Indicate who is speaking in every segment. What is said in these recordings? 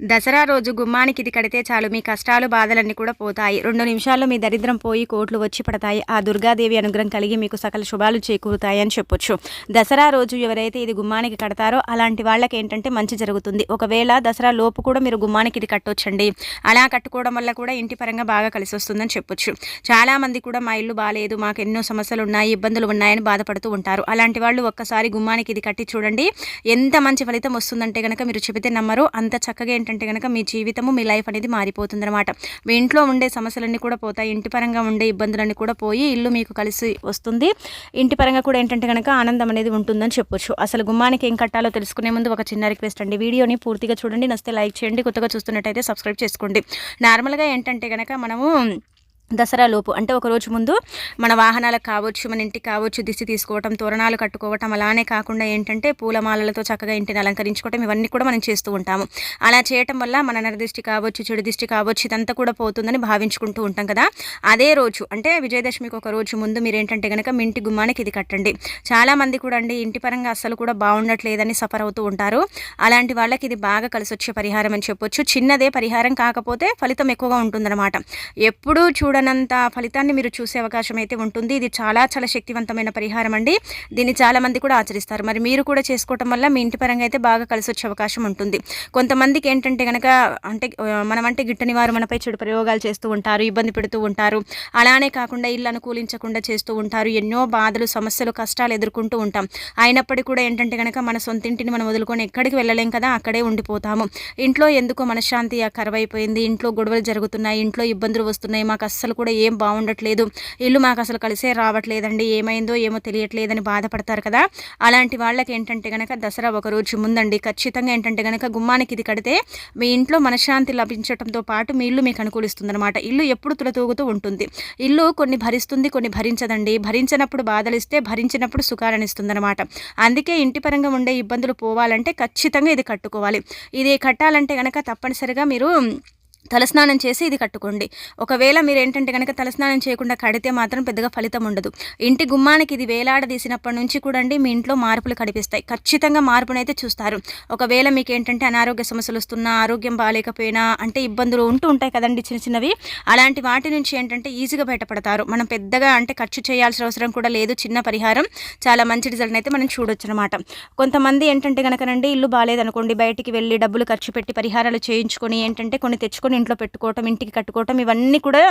Speaker 1: దసరా రోజు గుమ్మానికి ఇది కడితే చాలు. మీ కష్టాలు బాధలన్నీ కూడా పోతాయి. రెండు నిమిషాల్లో మీ దరిద్రం పోయి కోట్లు వచ్చి పడతాయి. ఆ దుర్గాదేవి అనుగ్రహం కలిగి మీకు సకల శుభాలు చేకూరుతాయి అని చెప్పొచ్చు. దసరా రోజు ఎవరైతే ఇది గుమ్మానికి కడతారో అలాంటి వాళ్ళకి ఏంటంటే మంచి జరుగుతుంది. ఒకవేళ దసరా లోపు కూడా మీరు గుమ్మానికి ఇది కట్టొచ్చండి. అలా కట్టుకోవడం వల్ల కూడా ఇంటి పరంగా బాగా కలిసి వస్తుందని చెప్పొచ్చు. చాలా మంది కూడా మా ఇల్లు బాగాలేదు మాకు ఎన్నో సమస్యలు ఉన్నాయి ఇబ్బందులు ఉన్నాయని బాధపడుతూ ఉంటారు. అలాంటి వాళ్ళు ఒక్కసారి గుమ్మానికి ఇది కట్టి చూడండి. ఎంత మంచి ఫలితం వస్తుందంటే కనుక మీరు చెబితే నమ్మరు. అంత చక్కగా ఏంటంటే కనుక మీ జీవితము మీ లైఫ్ అనేది మారిపోతుంది అనమాట మీ ఇంట్లో ఉండే సమస్యలన్నీ కూడా పోతాయి ఇంటి పరంగా ఉండే ఇబ్బందులన్నీ కూడా పోయి ఇల్లు మీకు కలిసి వస్తుంది. ఇంటి పరంగా కూడా ఏంటంటే కనుక ఆనందం అనేది ఉంటుందని చెప్పొచ్చు. అసలు గుమ్మానికి ఏం కట్టాలో తెలుసుకునే ముందు ఒక చిన్న రిక్వెస్ట్ అండి. వీడియోని పూర్తిగా చూడండి. నస్తే లైక్ చేయండి. కొత్తగా చూస్తున్నట్టయితే సబ్స్క్రైబ్ చేసుకోండి. నార్మల్గా ఏంటంటే కనుక మనము దసరా లోపు. అంటే ఒక రోజు ముందు మన వాహనాలకు కావచ్చు మన ఇంటికి కావచ్చు దిష్టి తీసుకోవటం తోరణాలు కట్టుకోవటం అలానే కాకుండా ఏంటంటే పూలమాలలతో చక్కగా ఇంటిని అలంకరించుకోవటం ఇవన్నీ కూడా మనం చేస్తూ ఉంటాము. అలా చేయటం వల్ల మన నరదిష్టి కావచ్చు చెడు దిష్టి కావచ్చు ఇదంతా కూడా పోతుందని భావించుకుంటూ ఉంటాం కదా. అదే రోజు అంటే విజయదశమికి ఒక రోజు ముందు మీరు ఏంటంటే కనుక మీ ఇంటి గుమ్మానికి ఇది కట్టండి. చాలామంది కూడా అండి ఇంటి పరంగా అస్సలు కూడా బాగుండట్లేదని సఫర్ అవుతూ ఉంటారు. అలాంటి వాళ్ళకి ఇది బాగా కలిసి వచ్చే పరిహారం అని చెప్పొచ్చు. చిన్నదే పరిహారం కాకపోతే ఫలితం ఎక్కువగా ఉంటుందన్నమాట. ఎప్పుడూ చూడ చూడనంత ఫలితాన్ని మీరు చూసే అవకాశం అయితే ఉంటుంది. ఇది చాలా చాలా శక్తివంతమైన పరిహారం అండి. దీన్ని చాలామంది కూడా ఆచరిస్తారు. మరి మీరు కూడా చేసుకోవటం వల్ల మీ ఇంటి పరంగా అయితే బాగా కలిసి వచ్చే అవకాశం ఉంటుంది. కొంతమందికి ఏంటంటే కనుక అంటే మనం అంటే గిట్టని వారు మనపై చెడు ప్రయోగాలు చేస్తూ ఉంటారు ఇబ్బంది పెడుతూ ఉంటారు. అలానే కాకుండా ఇల్లు అనుకూలించకుండా చేస్తూ ఉంటారు. ఎన్నో బాధలు సమస్యలు కష్టాలు ఎదుర్కొంటూ ఉంటాం. అయినప్పటికీ కూడా ఏంటంటే కనుక మన సొంత ఇంటిని మనం వదులుకొని ఎక్కడికి వెళ్ళలేం కదా అక్కడే ఉండిపోతాము. ఇంట్లో ఎందుకో మనశ్శాంతి కరువైపోయింది. ఇంట్లో గొడవలు జరుగుతున్నాయి. ఇంట్లో ఇబ్బందులు వస్తున్నాయి. మాకు అస్సలు అసలు కూడా ఏం బాగుండట్లేదు. ఇల్లు మాకు అసలు కలిసే రావట్లేదండి. ఏమైందో ఏమో తెలియట్లేదని బాధపడతారు కదా. అలాంటి వాళ్ళకి ఏంటంటే కనుక దసరా ఒక రోజు ముందండి. ఖచ్చితంగా ఏంటంటే కనుక గుమ్మానికి ఇది కడితే మీ ఇంట్లో మనశ్శాంతి లభించడంతో పాటు మీ ఇల్లు మీకు అనుకూలిస్తుంది అనమాట ఇల్లు ఎప్పుడు తులతూగుతూ ఉంటుంది. ఇల్లు కొన్ని భరిస్తుంది కొన్ని భరించదండి. భరించినప్పుడు బాధలిస్తే భరించినప్పుడు సుఖాలను ఇస్తుంది అనమాట అందుకే ఇంటి పరంగా ఉండే ఇబ్బందులు పోవాలంటే ఖచ్చితంగా ఇది కట్టుకోవాలి. ఇది కట్టాలంటే కనుక తప్పనిసరిగా మీరు తలస్నానం చేసి ఇది కట్టుకోండి. ఒకవేళ మీరు ఏంటంటే కనుక తలస్నానం చేయకుండా కడితే మాత్రం పెద్దగా ఫలితం ఉండదు. ఇంటి గుమ్మానికి ఇది వేలాడదీసినప్పటి నుంచి కూడా మీ ఇంట్లో మార్పులు కనిపిస్తాయి. ఖచ్చితంగా మార్పునైతే చూస్తారు. ఒకవేళ మీకు ఏంటంటే అనారోగ్య సమస్యలు వస్తున్నా ఆరోగ్యం బాగాలేకపోయినా అంటే ఇబ్బందులు ఉంటూ ఉంటాయి కదండి చిన్న చిన్నవి. అలాంటి వాటి నుంచి ఏంటంటే ఈజీగా బయటపడతారు. మనం పెద్దగా అంటే ఖర్చు చేయాల్సిన అవసరం కూడా లేదు. చిన్న పరిహారం చాలా మంచి రిజల్ట్ అయితే మనం చూడొచ్చు అనమాట కొంతమంది ఏంటంటే కనుకనండి ఇల్లు బాగాలేదనుకోండి బయటికి వెళ్ళి డబ్బులు ఖర్చు పెట్టి పరిహారాలు చేయించుకొని ఏంటంటే కొన్ని తెచ్చుకొని తీసుకొని ఇంట్లో పెట్టుకోవటం ఇంటికి కట్టుకోవటం ఇవన్నీ కూడా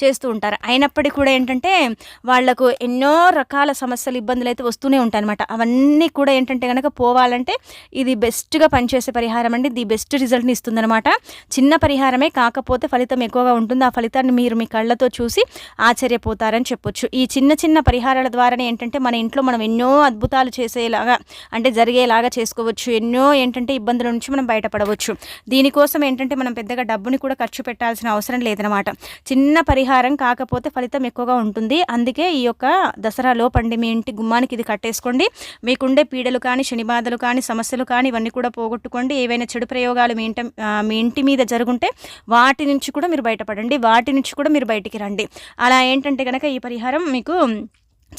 Speaker 1: చేస్తూ ఉంటారు. అయినప్పటికీ కూడా ఏంటంటే వాళ్ళకు ఎన్నో రకాల సమస్యలు ఇబ్బందులు అయితే వస్తూనే ఉంటాయి అనమాట అవన్నీ కూడా ఏంటంటే కనుక పోవాలంటే ఇది బెస్ట్గా పనిచేసే పరిహారం అండి. ది బెస్ట్ రిజల్ట్ని ఇస్తుందనమాట చిన్న పరిహారమే కాకపోతే ఫలితం ఎక్కువగా ఉంటుంది. ఆ ఫలితాన్ని మీరు మీ కళ్ళతో చూసి ఆశ్చర్యపోతారని చెప్పొచ్చు. ఈ చిన్న చిన్న పరిహారాల ద్వారానే ఏంటంటే మన ఇంట్లో మనం ఎన్నో అద్భుతాలు చేసేలాగా అంటే జరిగేలాగా చేసుకోవచ్చు. ఎన్నో ఏంటంటే ఇబ్బందుల నుంచి మనం బయటపడవచ్చు. దీనికోసం ఏంటంటే మనం పెద్దగా డబ్బుని కూడా ఖర్చు పెట్టాల్సిన అవసరం లేదనమాట చిన్న పరిహారం కాకపోతే ఫలితం ఎక్కువగా ఉంటుంది. అందుకే ఈ యొక్క దసరా లోపండి మీ ఇంటి గుమ్మానికి ఇది కట్టేసుకోండి. మీకుండే పీడలు కానీ శనిబాధలు కానీ సమస్యలు కానీ ఇవన్నీ కూడా పోగొట్టుకోండి. ఏవైనా చెడు ప్రయోగాలు మీ ఇంట మీ ఇంటి మీద జరుగుంటే వాటి నుంచి కూడా మీరు బయటపడండి. వాటి నుంచి కూడా మీరు బయటికి రండి. అలా ఏంటంటే కనుక ఈ పరిహారం మీకు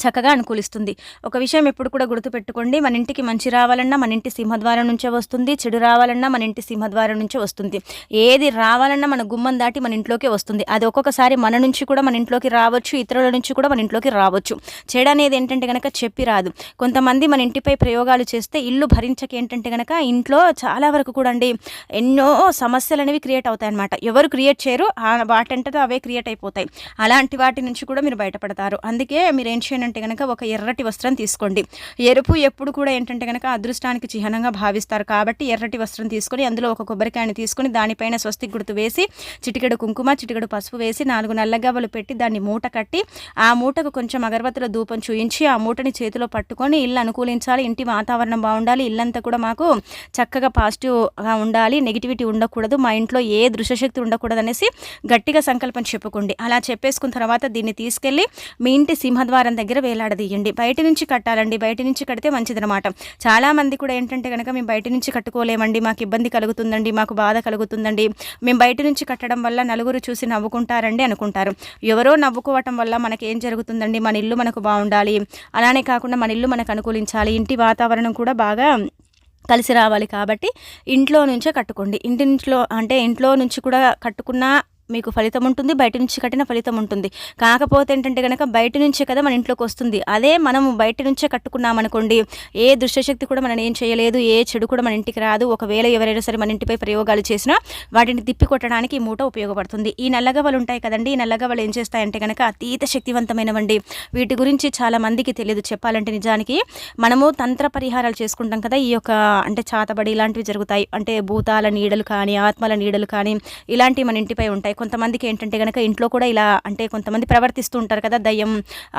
Speaker 1: చక్కగా అనుకూలిస్తుంది. ఒక విషయం ఎప్పుడు కూడా గుర్తుపెట్టుకోండి. మన ఇంటికి మంచి రావాలన్నా మన ఇంటి సింహద్వారం నుంచే వస్తుంది. చెడు రావాలన్నా మన ఇంటి సింహద్వారం నుంచే వస్తుంది. ఏది రావాలన్నా మన గుమ్మం దాటి మన ఇంట్లోకి వస్తుంది. అది ఒక్కొక్కసారి మన నుంచి కూడా మన ఇంట్లోకి రావచ్చు. ఇతరుల నుంచి కూడా మన ఇంట్లోకి రావచ్చు. చెడు అనేది ఏంటంటే కనుక చెప్పి రాదు. కొంతమంది మన ఇంటిపై ప్రయోగాలు చేస్తే ఇల్లు భరించక ఏంటంటే కనుక ఇంట్లో చాలా వరకు కూడా అండి ఎన్నో సమస్యలు అనేవి క్రియేట్ అవుతాయి అనమాట ఎవరు క్రియేట్ చేయరు. వాటంటే అవే క్రియేట్ అయిపోతాయి. అలాంటి వాటి నుంచి కూడా మీరు బయటపడతారు. అందుకే మీరు ఏం చేయండి ఏంటంటే కనుక ఒక ఎర్రటి వస్త్రం తీసుకోండి. ఎరుపు ఎప్పుడు కూడా ఏంటంటే కనుక అదృష్టానికి చిహ్నంగా భావిస్తారు. కాబట్టి ఎర్రటి వస్త్రం తీసుకొని అందులో ఒక కొబ్బరికాయని తీసుకొని దానిపైన స్వస్తి గుర్తు వేసి చిటికెడు కుంకుమ చిటికెడు పసుపు వేసి నాలుగు నల్లగవ్వలు పెట్టి దాన్ని మూట కట్టి ఆ మూటకు కొంచెం అగరబత్తుల ధూపం చూయించి ఆ మూటని చేతిలో పట్టుకొని ఇల్లు అనుకూలించాలి. ఇంటి వాతావరణం బాగుండాలి. ఇల్లంతా కూడా మాకు చక్కగా పాజిటివ్గా ఉండాలి. నెగిటివిటీ ఉండకూడదు. మా ఇంట్లో ఏ దృశ్యశక్తి ఉండకూడదు అనేసి గట్టిగా సంకల్పం చెప్పుకోండి. అలా చెప్పేసుకున్న తర్వాత దీన్ని తీసుకెళ్ళి మీ ఇంటి సింహద్వారం దగ్గర దగ్గర వేలాడదీయండి. బయట నుంచి కట్టాలండి. బయట నుంచి కడితే మంచిదనమాట చాలామంది కూడా ఏంటంటే కనుక మేము బయట నుంచి కట్టుకోలేమండి. మాకు ఇబ్బంది కలుగుతుందండి. మాకు బాధ కలుగుతుందండి. మేము బయట నుంచి కట్టడం వల్ల నలుగురు చూసి నవ్వుకుంటారండి అనుకుంటారు. ఎవరో నవ్వుకోవటం వల్ల మనకి ఏం జరుగుతుందండి? మన ఇల్లు మనకు బాగుండాలి. అలానే కాకుండా మన ఇల్లు మనకు అనుకూలించాలి. ఇంటి వాతావరణం కూడా బాగా కలిసి రావాలి కాబట్టి ఇంట్లో నుంచే కట్టుకోండి. ఇంటి నుంచిలో అంటే ఇంట్లో నుంచి కూడా కట్టుకున్న మీకు ఫలితం ఉంటుంది బయట నుంచి కట్టిన ఫలితం ఉంటుంది. కాకపోతే ఏంటంటే కనుక బయట నుంచే కదా మన ఇంట్లోకి వస్తుంది. అదే మనం బయట నుంచే కట్టుకున్నామనుకోండి ఏ దుష్టశక్తి కూడా మనం ఏం చేయలేదు ఏ చెడు కూడా మన ఇంటికి రాదు. ఒకవేళ ఎవరైనా సరే మన ఇంటిపై ప్రయోగాలు చేసినా వాటిని తిప్పి కొట్టడానికి ఈ మూట ఉపయోగపడుతుంది. ఈ నల్లగవ్వలు ఉంటాయి కదండి ఈ నల్లగవ్వలు ఏం చేస్తాయంటే కనుక అతీత శక్తివంతమైనవండి. వీటి గురించి చాలా మందికి తెలియదు చెప్పాలంటే నిజానికి. మనము తంత్ర పరిహారాలు చేసుకుంటాం కదా ఈ యొక్క అంటే చాతబడి ఇలాంటివి జరుగుతాయి. అంటే భూతాల నీడలు కానీ ఆత్మల నీడలు కానీ ఇలాంటివి మన ఇంటిపై ఉంటాయి. కొంతమందికి ఏంటంటే కనుక ఇంట్లో కూడా ఇలా అంటే కొంతమంది ప్రవర్తిస్తూ ఉంటారు కదా దయ్యం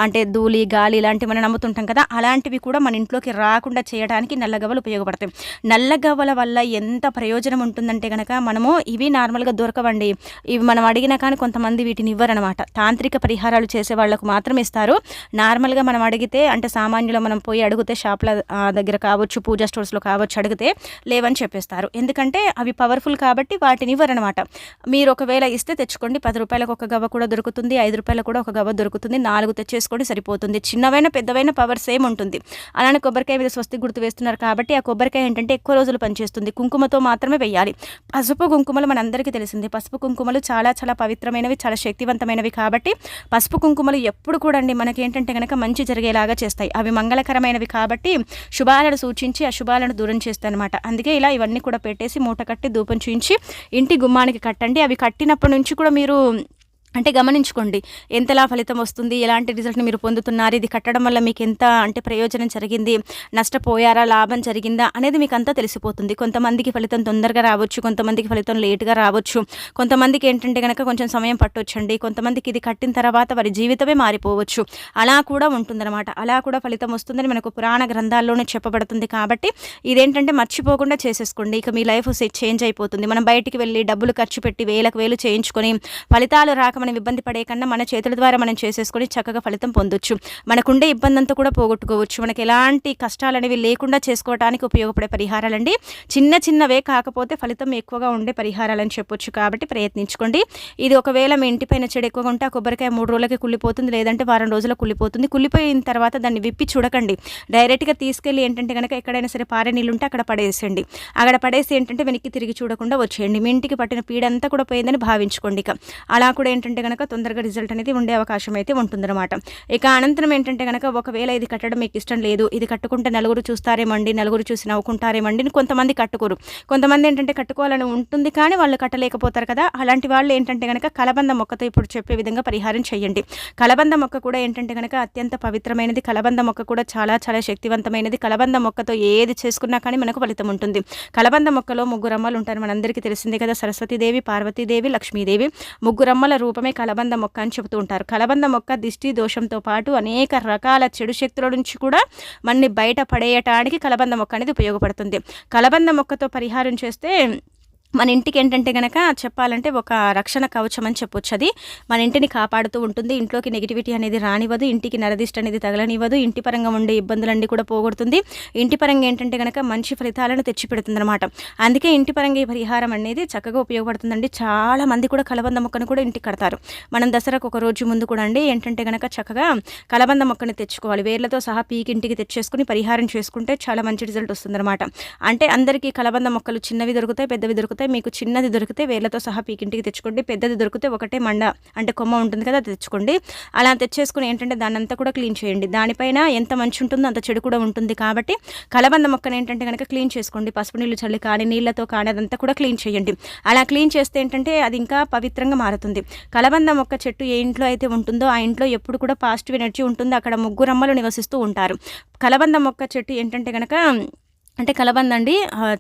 Speaker 1: అంటే ధూళి గాలి ఇలాంటివి మనం నమ్ముతుంటాం కదా అలాంటివి కూడా మన ఇంట్లోకి రాకుండా చేయడానికి నల్లగవ్వలు ఉపయోగపడతాయి. నల్లగవ్వల వల్ల ఎంత ప్రయోజనం ఉంటుందంటే కనుక మనము ఇవి నార్మల్గా దొరకవండి. ఇవి మనం అడిగినా కానీ కొంతమంది వీటిని ఇవ్వరనమాట. తాంత్రిక పరిహారాలు చేసే వాళ్ళకు మాత్రం ఇస్తారు. నార్మల్గా మనం అడిగితే అంటే సామాన్యులు మనం పోయి అడిగితే షాప్ల దగ్గర కావచ్చు పూజా స్టోర్స్లో కావచ్చు అడిగితే లేవని చెప్పేస్తారు. ఎందుకంటే అవి పవర్ఫుల్ కాబట్టి వాటిని ఇవ్వరనమాట. మీరు ఒకవేళ ఇస్తే తెచ్చుకోండి. పది రూపాయలకు ఒక గవ్వ కూడా దొరుకుతుంది. ఐదు రూపాయలకు కూడా ఒక గవ్వ దొరుకుతుంది. నాలుగు తెచ్చేసుకోండి సరిపోతుంది. చిన్నవైన పెద్దవైన పవర్ సేమ్ ఉంటుంది. అలానే కొబ్బరికాయ మీద స్వస్తి గుర్తు వేస్తున్నారు కాబట్టి ఆ కొబ్బరికాయ ఏంటంటే ఎక్కువ రోజులు పనిచేస్తుంది. కుంకుమతో మాత్రమే వేయాలి. పసుపు కుంకుమలు మనందరికీ తెలిసింది. పసుపు కుంకుమలు చాలా చాలా పవిత్రమైనవి చాలా శక్తివంతమైనవి కాబట్టి పసుపు కుంకుమలు ఎప్పుడు కూడా అండి మనకి ఏంటంటే కనుక మంచి జరిగేలాగా చేస్తాయి. అవి మంగళకరమైనవి కాబట్టి శుభాలను సూచించి అశుభాలను దూరం చేస్తాయి అనమాట అందుకే ఇలా ఇవన్నీ కూడా పెట్టేసి మూట కట్టి ధూపం చూయించి ఇంటి గుమ్మానికి కట్టండి. అవి కట్టినప్పటి నుంచి కూడా మీరు అంటే గమనించుకోండి. ఎంతలా ఫలితం వస్తుంది? ఎలాంటి రిజల్ట్ని మీరు పొందుతున్నారు? ఇది కట్టడం వల్ల మీకు ఎంత అంటే ప్రయోజనం జరిగింది? నష్టపోయారా? లాభం జరిగిందా? అనేది మీకు అంతా తెలిసిపోతుంది. కొంతమందికి ఫలితం తొందరగా రావచ్చు. కొంతమందికి ఫలితం లేట్గా రావచ్చు. కొంతమందికి ఏంటంటే కనుక కొంచెం సమయం పట్టొచ్చండి. కొంతమందికి ఇది కట్టిన తర్వాత వారి జీవితమే మారిపోవచ్చు. అలా కూడా ఉంటుందన్నమాట. అలా కూడా ఫలితం వస్తుందని మనకు పురాణ గ్రంథాల్లోనే చెప్పబడుతుంది కాబట్టి ఇదేంటంటే మర్చిపోకుండా చేసేసుకోండి. ఇక మీ లైఫ్ చేంజ్ అయిపోతుంది. మనం బయటికి వెళ్ళి డబ్బులు ఖర్చు పెట్టి వేలకు వేలు చేయించుకొని ఫలితాలు రాక మనం ఇబ్బంది పడే కన్నా మన చేతుల ద్వారా మనం చేసేసుకొని చక్కగా ఫలితం పొందొచ్చు. మనకుండే ఇబ్బంది అంతా కూడా పోగొట్టుకోవచ్చు. మనకి ఎలాంటి కష్టాలు అనేవి లేకుండా చేసుకోవడానికి ఉపయోగపడే పరిహారాలండి. చిన్న చిన్నవే కాకపోతే ఫలితం ఎక్కువగా ఉండే పరిహారాలని చెప్పొచ్చు కాబట్టి ప్రయత్నించుకోండి. ఇది ఒకవేళ మీ ఇంటిపైన చెడు ఎక్కువగా ఉంటే ఆ కొబ్బరికాయ మూడు రోజులకి కుళ్ళిపోతుంది లేదంటే వారం రోజులకు కుళ్ళిపోతుంది. కుళ్ళిపోయిన తర్వాత దాన్ని విప్పి చూడకండి. డైరెక్ట్గా తీసుకెళ్ళి ఏంటంటే కనుక ఎక్కడైనా సరే పారే నీళ్ళు ఉంటే అక్కడ పడేసేయండి. అక్కడ పడేసి ఏంటంటే వెనక్కి తిరిగి చూడకుండా వచ్చేయండి. మీ ఇంటికి పట్టిన పీడంతా కూడా పోయిందని భావించుకోండి ఇక. అలా కూడా ఏంటంటే కనుక తొందరగా రిజల్ట్ అనేది ఉండే అవకాశం అయితే ఉంటుందన్నమాట. ఇక అనంతరం ఏంటంటే కనుక ఒకవేళ ఇది కట్టడం మీకు ఇష్టం లేదు ఇది కట్టుకుంటే నలుగురు చూస్తారేమండి నలుగురు చూసి నవ్వుకుంటారేమండి కొంతమంది కట్టుకోరు. కొంతమంది ఏంటంటే కట్టుకోవాలని ఉంటుంది కానీ వాళ్ళు కట్టలేకపోతారు కదా అలాంటి వాళ్ళు ఏంటంటే కనుక కలబంద మొక్కతో ఇప్పుడు చెప్పే విధంగా పరిహారం చేయండి. కలబంద మొక్క కూడా ఏంటంటే కనుక అత్యంత పవిత్రమైనది కలబంద మొక్క కూడా చాలా చాలా శక్తివంతమైనది. కలబంద మొక్కతో ఏది చేసుకున్నా కానీ మనకు ఫలితం ఉంటుంది. కలబంద మొక్కలో ముగ్గురమ్మలు ఉంటారు. మనందరికీ తెలిసిందే కదా సరస్వతీదేవి పార్వతీదేవి లక్ష్మీదేవి. ముగ్గురమ్మల రూపమే కలబంద మొక్క అని చెబుతూ ఉంటారు. కలబంద మొక్క దిష్టి దోషంతో పాటు అనేక రకాల చెడు శక్తుల నుంచి కూడా మనని బయట పడేయటానికి కలబంద మొక్క అనేది ఉపయోగపడుతుంది. కలబంద మొక్కతో పరిహారం చేస్తే మన ఇంటికి ఏంటంటే కనుక చెప్పాలంటే ఒక రక్షణ కవచం అని చెప్పొచ్చు అది. మన ఇంటిని కాపాడుతూ ఉంటుంది. ఇంట్లోకి నెగిటివిటీ అనేది రానివ్వదు. ఇంటికి నరదిష్ట అనేది తగలనివ్వదు. ఇంటి పరంగా ఉండే ఇబ్బందులన్నీ కూడా పోగొడుతుంది. ఇంటి పరంగా ఏంటంటే కనుక మంచి ఫలితాలను తెచ్చిపెడుతుంది అనమాట అందుకే ఇంటి పరంగా ఈ పరిహారం అనేది చక్కగా ఉపయోగపడుతుందండి. చాలా మంది కూడా కలబంద మొక్కను కూడా ఇంటికి కడతారు. మనం దసరాకు ఒక రోజు ముందు కూడా అండి ఏంటంటే కనుక చక్కగా కలబంద మొక్కని తెచ్చుకోవాలి. వేర్లతో సహా పీకి ఇంటికి తెచ్చేసుకుని పరిహారం చేసుకుంటే చాలా మంచి రిజల్ట్ వస్తుందన్నమాట. అంటే అందరికీ కలబంద మొక్కలు చిన్నవి దొరుకుతాయి పెద్దవి దొరుకుతాయి. మీకు చిన్నది దొరికితే వేర్లతో సహా పీకింటికి తెచ్చుకోండి. పెద్దది దొరికితే ఒకటే మండ అంటే కొమ్మ ఉంటుంది కదా అది తెచ్చుకోండి. అలా తెచ్చేసుకుని ఏంటంటే దాన్ని అంతా కూడా క్లీన్ చేయండి. దానిపైన ఎంత మంచి ఉంటుందో అంత చెడు కూడా ఉంటుంది కాబట్టి కలబంద మొక్కను ఏంటంటే కనుక క్లీన్ చేసుకోండి. పసుపు నీళ్ళు చల్లి కానీ నీళ్ళతో కానీ అదంతా కూడా క్లీన్ చేయండి. అలా క్లీన్ చేస్తే ఏంటంటే అది ఇంకా పవిత్రంగా మారుతుంది. కలబంద మొక్క చెట్టు ఏ ఇంట్లో అయితే ఉంటుందో ఆ ఇంట్లో ఎప్పుడు కూడా పాజిటివ్ ఎనర్జీ ఉంటుంది. అక్కడ ముగ్గురు అమ్మలు నివసిస్తూ ఉంటారు. కలబంద మొక్క చెట్టు ఏంటంటే కనుక అంటే కలబంద అండి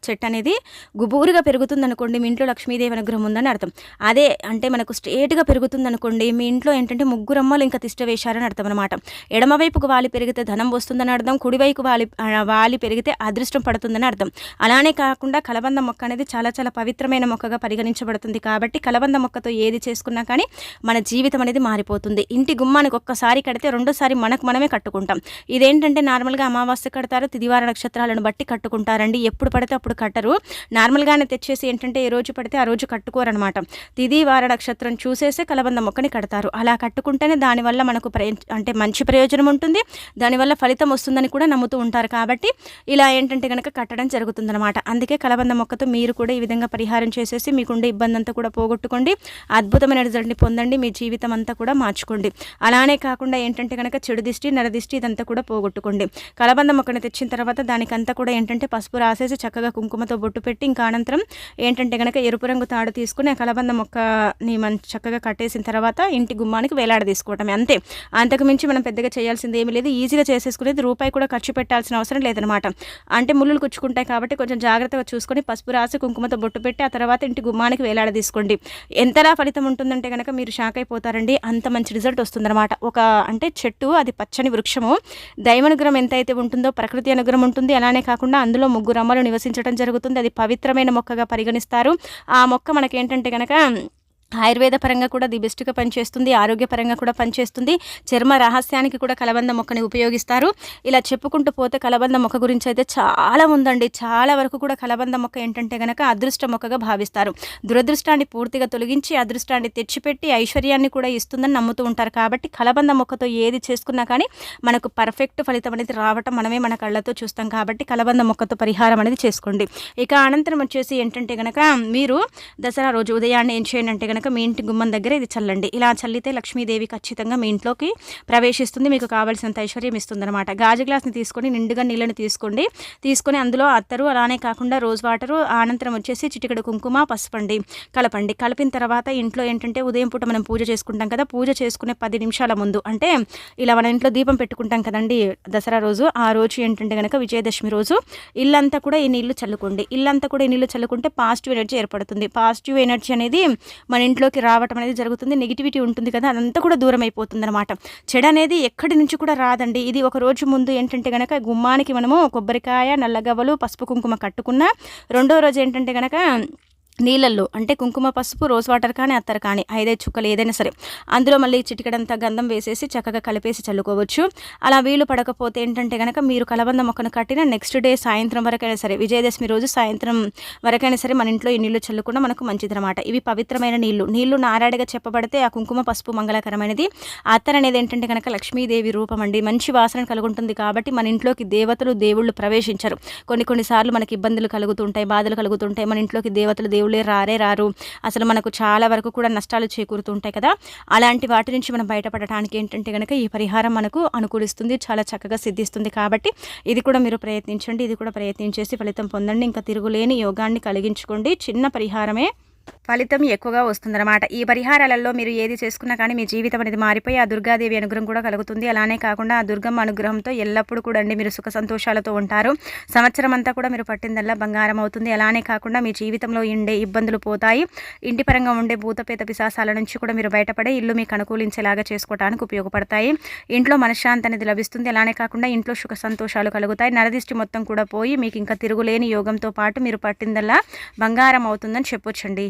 Speaker 1: చెట్టు అనేది గుబూరుగా పెరుగుతుంది అనుకోండి మీ ఇంట్లో లక్ష్మీదేవి అనుగ్రహం ఉందని అర్థం. అదే అంటే మనకు స్ట్రేట్గా పెరుగుతుంది అనుకోండి మీ ఇంట్లో ఏంటంటే ముగ్గురు అమ్మలు ఇంకా తిష్ట వేశారని అర్థం అనమాట ఎడమవైపుకు వాలి పెరిగితే ధనం వస్తుందని అర్థం కుడివైపు వాలి వాలి పెరిగితే అదృష్టం పడుతుందని అర్థం. అలానే కాకుండా కలబంద మొక్క అనేది చాలా చాలా పవిత్రమైన మొక్కగా పరిగణించబడుతుంది కాబట్టి కలబంద మొక్కతో ఏది చేసుకున్నా కానీ మన జీవితం అనేది మారిపోతుంది. ఇంటి గుమ్మానికి ఒక్కసారి కడితే రెండోసారి మనకు మనమే కట్టుకుంటాం. ఇదేంటంటే నార్మల్గా అమావాస్య కడతారు తిదివార నక్షత్రాలను బట్టి కట్టు కట్టుకుంటారండి. ఎప్పుడు పడితే అప్పుడు కట్టరు. నార్మల్గానే తెచ్చేసి ఏంటంటే ఏ రోజు పడితే ఆ రోజు కట్టుకోరనమాట. తిది వార నక్షత్రం చూసేసే కలబంద మొక్కని కడతారు. అలా కట్టుకుంటేనే దానివల్ల మనకు అంటే మంచి ప్రయోజనం ఉంటుంది. దానివల్ల ఫలితం వస్తుందని కూడా నమ్ముతూ ఉంటారు కాబట్టి ఇలా ఏంటంటే కనుక కట్టడం జరుగుతుందన్నమాట అందుకే కలబంద మొక్కతో మీరు కూడా ఈ విధంగా పరిహారం చేసేసి మీకుండే ఇబ్బంది అంతా కూడా పోగొట్టుకోండి. అద్భుతమైన రిజల్ట్ని పొందండి. మీ జీవితం అంతా కూడా మార్చుకోండి. అలానే కాకుండా ఏంటంటే కనుక చెడు దిష్టి నరదిష్టి ఇదంతా కూడా పోగొట్టుకోండి. కలబంద మొక్కని తెచ్చిన తర్వాత దానికంతా కూడా ఏంటంటే పసుపు రాసేసి చక్కగా కుంకుమతో బొట్టు పెట్టి ఇంకా అనంతరం ఏంటంటే కనుక ఎరుపు రంగు తాడు తీసుకుని ఆ కలబంద మొక్కని మనం చక్కగా కట్టేసిన తర్వాత ఇంటి గుమ్మానికి వేలాడ తీసుకోవటం అంతే. అంతకుమించి మనం పెద్దగా చేయాల్సింది ఏమీ లేదు. ఈజీగా చేసేసుకునేది రూపాయి కూడా ఖర్చు పెట్టాల్సిన అవసరం లేదనమాట. అంటే ముళ్ళు కుచ్చుకుంటాయి కాబట్టి కొంచెం జాగ్రత్తగా చూసుకొని పసుపు రాసి కుంకుమతో బొట్టు పెట్టి ఆ తర్వాత ఇంటి గుమ్మానికి వేలాడ తీసుకోండి. ఎంతలా ఫలితం ఉంటుందంటే కనుక మీరు షాక్ అయిపోతారండి. అంత మంచి రిజల్ట్ వస్తుందన్నమాట ఒక అంటే చెట్టు అది పచ్చని వృక్షము. దైవనుగ్రహం ఎంత అయితే ఉంటుందో ప్రకృతి అనుగ్రహం ఉంటుంది. అలానే కాకుండా అందులో ముగ్గురు అమ్మలు నివసించడం జరుగుతుంది. అది పవిత్రమైన మొక్కగా పరిగణిస్తారు. ఆ మొక్క మనకేంటంటే కనుక ఆయుర్వేద పరంగా కూడా ది బెస్ట్గా పనిచేస్తుంది ఆరోగ్యపరంగా కూడా పనిచేస్తుంది. చర్మ రహస్యానికి కూడా కలబంద మొక్కని ఉపయోగిస్తారు. ఇలా చెప్పుకుంటూ పోతే కలబంద మొక్క గురించి అయితే చాలా ఉందండి. చాలా వరకు కూడా కలబంద మొక్క ఏంటంటే కనుక అదృష్ట మొక్కగా భావిస్తారు. దురదృష్టాన్ని పూర్తిగా తొలగించి అదృష్టాన్ని తెచ్చిపెట్టి ఐశ్వర్యాన్ని కూడా ఇస్తుందని నమ్ముతూ ఉంటారు. కాబట్టి కలబంద మొక్కతో ఏది చేసుకున్నా కానీ మనకు పర్ఫెక్ట్ ఫలితం అనేది రావటం మనమే మన కళ్ళతో చూస్తాం. కాబట్టి కలబంద మొక్కతో పరిహారం అనేది చేసుకోండి. ఇక అనంతరం వచ్చేసి ఏంటంటే కనుక మీరు దసరా రోజు ఉదయాన్నే ఏం చేయండి అంటే కనుక మీ ఇంటి గుమ్మం దగ్గర ఇది చల్లండి. ఇలా చల్లితే లక్ష్మీదేవి ఖచ్చితంగా మీ ఇంట్లోకి ప్రవేశిస్తుంది. మీకు కావాల్సినంత ఐశ్వర్యం ఇస్తుంది అనమాట గాజు గ్లాస్ని తీసుకొని నిండుగా నీళ్ళని తీసుకోండి. తీసుకొని అందులో అత్తరు అలానే కాకుండా రోజ్ వాటరు అనంతరం వచ్చేసి చిటికడు కుంకుమ పసుపండి కలపండి. కలిపిన తర్వాత ఇంట్లో ఏంటంటే ఉదయం పూట మనం పూజ చేసుకుంటాం కదా పూజ చేసుకునే పది నిమిషాల ముందు అంటే ఇలా మన ఇంట్లో దీపం పెట్టుకుంటాం కదండి దసరా రోజు ఆ రోజు ఏంటంటే కనుక విజయదశమి రోజు ఇల్లంతా కూడా ఈ నీళ్ళు చల్లుకోండి. ఇల్లంతా కూడా ఈ నీళ్ళు చల్లుకుంటే పాజిటివ్ ఎనర్జీ ఏర్పడుతుంది. పాజిటివ్ ఎనర్జీ అనేది మన ఇంట్లోకి రావటం అనేది జరుగుతుంది. నెగిటివిటీ ఉంటుంది కదా అదంతా కూడా దూరం అయిపోతుంది అనమాట చెడు అనేది ఎక్కడి నుంచి కూడా రాదండి. ఇది ఒక రోజు ముందు ఏంటంటే కనుక గుమ్మానికి మనము కొబ్బరికాయ నల్లగవ్వలు పసుపు కుంకుమ కట్టుకున్న రెండో రోజు ఏంటంటే కనుక నీళ్ళల్లో అంటే కుంకుమ పసుపు రోజ్ వాటర్ కానీ అత్తరు కానీ ఐదైదు చుక్కలు ఏదైనా సరే అందులో మళ్ళీ చిటికడంతా గంధం వేసేసి చక్కగా కలిపేసి చల్లుకోవచ్చు. అలా వీలు పడకపోతే ఏంటంటే కనుక మీరు కలబంద మొక్కను కట్టిన నెక్స్ట్ డే సాయంత్రం వరకైనా సరే విజయదశమి రోజు సాయంత్రం వరకైనా సరే మన ఇంట్లో ఈ నీళ్ళు చల్లుకున్నా మనకు మంచిదనమాట ఇవి పవిత్రమైన నీళ్ళు. నీళ్ళు నారాడిగా చెప్పబడితే ఆ కుంకుమ పసుపు మంగళకరమైనది. అత్తర్ అనేది ఏంటంటే కనుక లక్ష్మీదేవి రూపం అండి మంచి వాసన కలుగుంటుంది కాబట్టి మన ఇంట్లోకి దేవతలు దేవుళ్ళు ప్రవేశించరు. కొన్ని కొన్నిసార్లు మనకి ఇబ్బందులు కలుగుతుంటాయి బాధలు కలుగుతుంటాయి. మన ఇంట్లోకి దేవతలు దేవుళ్ళు దేవుళ్ళే రారే రారు. అసలు మనకు చాలా వరకు కూడా నష్టాలు చేకూరుతుంటాయి కదా. అలాంటి వాటి నుంచి మనం బయటపడటానికి ఏంటంటే కనుక ఈ పరిహారం మనకు అనుకూలిస్తుంది చాలా చక్కగా సిద్ధిస్తుంది కాబట్టి ఇది కూడా మీరు ప్రయత్నించండి ఇది కూడా ప్రయత్నించేసి ఫలితం పొందండి. ఇంకా తిరుగులేని యోగాన్ని కలిగించుకోండి. చిన్న పరిహారమే. ఫలితం ఎక్కువగా వస్తుందన్నమాట. ఈ పరిహారాలలో మీరు ఏది చేసుకున్నా కానీ మీ జీవితం అనేది మారిపోయి ఆ దుర్గాదేవి అనుగ్రహం కూడా కలుగుతుంది. అలానే కాకుండా ఆ దుర్గమ్మ అనుగ్రహంతో ఎల్లప్పుడూ కూడా అండి మీరు సుఖ సంతోషాలతో ఉంటారు. సంవత్సరం అంతా కూడా మీరు పట్టిందల్లా బంగారం అవుతుంది. అలానే కాకుండా మీ జీవితంలో ఉండే ఇబ్బందులు పోతాయి. ఇంటి పరంగా ఉండే భూతపేత పిశాసాల నుంచి కూడా మీరు బయటపడే ఇల్లు మీకు అనుకూలించేలాగా చేసుకోవడానికి ఉపయోగపడతాయి. ఇంట్లో మనశ్శాంతి అనేది లభిస్తుంది. అలానే కాకుండా ఇంట్లో సుఖ సంతోషాలు కలుగుతాయి. నరదిష్టి మొత్తం కూడా పోయి మీకు ఇంకా తిరుగులేని యోగంతో పాటు మీరు పట్టిందల్లా బంగారం అవుతుందని చెప్పొచ్చండి.